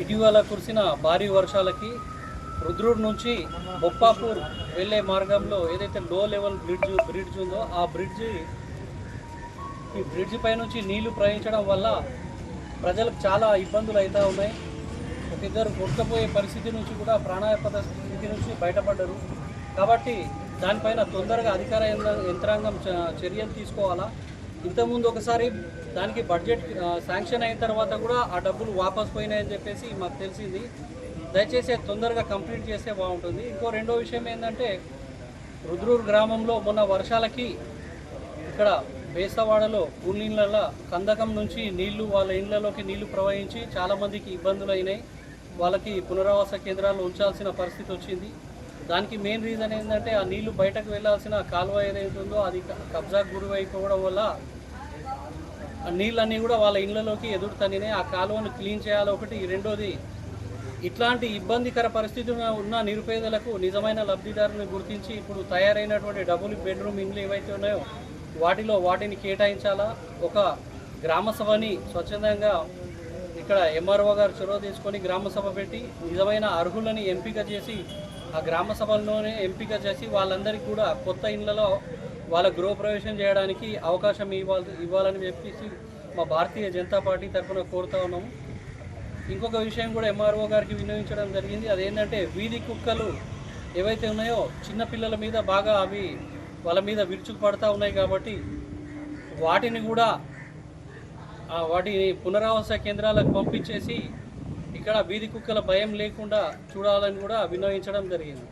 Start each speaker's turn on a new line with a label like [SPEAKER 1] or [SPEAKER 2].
[SPEAKER 1] ఇటీవల కురిసిన భారీ వర్షాలకి రుద్రుడు నుంచి బొప్పాపూర్ వెళ్ళే మార్గంలో ఏదైతే లో లెవెల్ బ్రిడ్జ్ బ్రిడ్జ్ ఉందో ఆ బ్రిడ్జ్ ఈ బ్రిడ్జ్ పై నుంచి నీళ్ళు ప్రవహించడం వల్ల ప్రజలకు చాలా ఇబ్బందులు అవుతూ ఉన్నాయి. ఒక ఇద్దరు కొట్టుకపోయే పరిస్థితి నుంచి కూడా ప్రాణాయాపద స్థితి నుంచి బయటపడ్డరు. కాబట్టి దానిపైన తొందరగా అధికార యంత్రాంగం చ- చర్యలు తీసుకోవాలా? ఇంతకుముందు ఒకసారి దానికి బడ్జెట్ శాంక్షన్ అయిన తర్వాత కూడా ఆ డబ్బులు వాపస్ పోయినాయని చెప్పేసి మాకు తెలిసింది. దయచేసి తొందరగా కంప్లీట్ చేస్తే బాగుంటుంది. ఇంకో రెండో విషయం ఏంటంటే రుద్రూరు గ్రామంలో మొన్న వర్షాలకి ఇక్కడ బేసవాడలో ఊళ్ళ కందకం నుంచి నీళ్ళు వాళ్ళ ఇళ్ళలోకి నీళ్ళు ప్రవహించి చాలామందికి ఇబ్బందులు అయినాయి వాళ్ళకి పునరావాస కేంద్రాల్లో ఉంచాల్సిన పరిస్థితి వచ్చింది. దానికి మెయిన్ రీజన్ ఏంటంటే ఆ నీళ్ళు బయటకు వెళ్ళాల్సిన కాలువ ఏదైతుందో అది కబ్జా కబ్జాకు వల్ల ఆ నీళ్ళన్నీ కూడా వాళ్ళ ఇళ్ళలోకి ఎదురు ఆ కాలువను క్లీన్ చేయాలి ఒకటి. రెండోది ఇట్లాంటి ఇబ్బందికర పరిస్థితి ఉన్న- ఉన్న నిరుపేదలకు నిజమైన లబ్ధిదారులను గుర్తించి ఇప్పుడు తయారైనటువంటి డబుల్ బెడ్రూమ్ ఇండ్లు ఏవైతే ఉన్నాయో వాటిలో వాటిని కేటాయించాలా? ఒక గ్రామ సభని స్వచ్ఛందంగా ఇక్కడ ఎంఆర్ఓ గారు చొరవ తీసుకొని గ్రామ సభ పెట్టి నిజమైన అర్హులని ఎంపిక చేసి ఆ గ్రామ సభల్లోనే ఎంపిక చేసి వాళ్ళందరికీ కూడా కొత్త ఇళ్ళలో వాళ్ళ గృహప్రవేశం చేయడానికి అవకాశం ఇవ్వాలి ఇవ్వాలని చెప్పేసి మా భారతీయ జనతా పార్టీ తరఫున కోరుతా ఉన్నాము. ఇంకొక విషయం కూడా ఎంఆర్ఓ గారికి వినియోగించడం జరిగింది. అదేంటంటే వీధి కుక్కలు ఏవైతే ఉన్నాయో చిన్నపిల్లల మీద బాగా అవి వాళ్ళ మీద విరుచుకు పడతా ఉన్నాయి కాబట్టి వాటిని కూడా వాటిని పునరావాస కేంద్రాలకు పంపించేసి ఇక్కడ వీధి కుక్కల భయం లేకుండా చూడాలని కూడా వినియోగించడం జరిగింది.